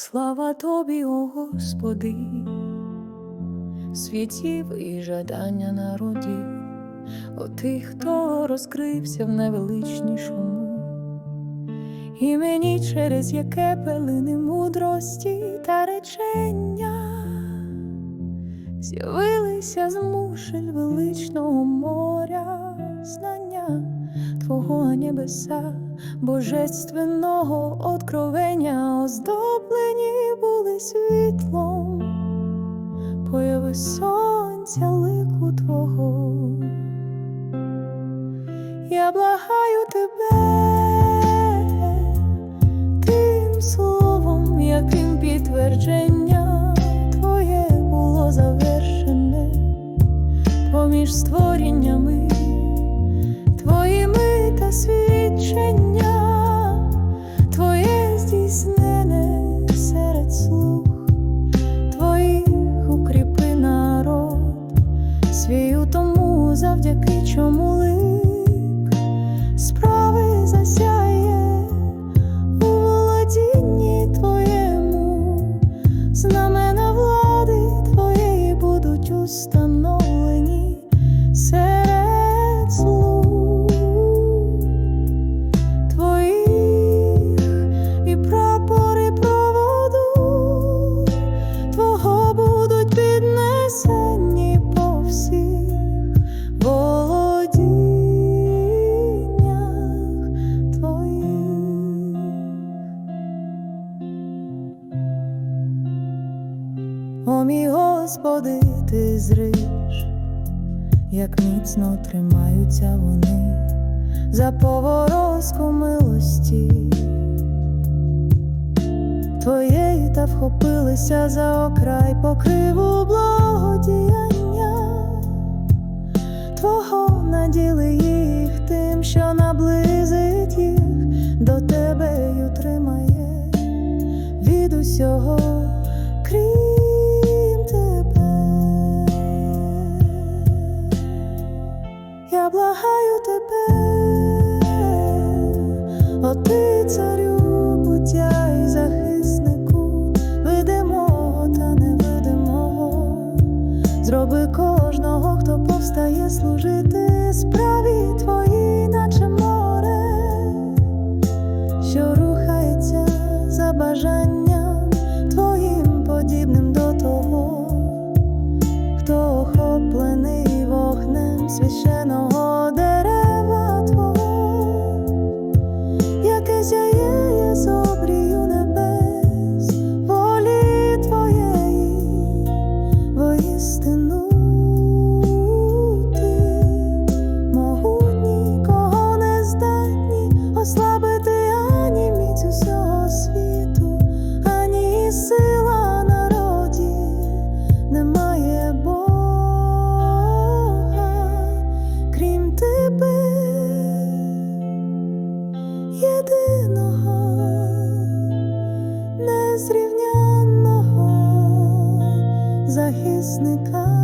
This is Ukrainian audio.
Слава тобі, о Господи, світів і жадання народів, о тих, хто розкрився в найвеличнішому, і мені, через яке пелини мудрості та речення з'явилися з мушель величного моря знання Твого небеса, божественного откровення, оздоблені були світлом, появи сонця лику Твого. Я благаю тебе тим словом, яким підтвердження Твоє було завершене поміж створіннями О мій Господи, ти зриш, як міцно тримаються вони за поворозку милості. Твоєї та вхопилися за окрай покриву благодіяння. Твого наділи їх тим, що наблизить їх до тебе й утримає від усього, благаю тебе, о ти царю буття і захиснику, видимого та невидимого, зроби кожного, хто повстає служити справі твоїй, наче море, що рухається за бажанням твоїм подібним до того хто охоплений вогнем священого зяє з небес, волі Твоєї, воістину кого не здатні ослабити захисника.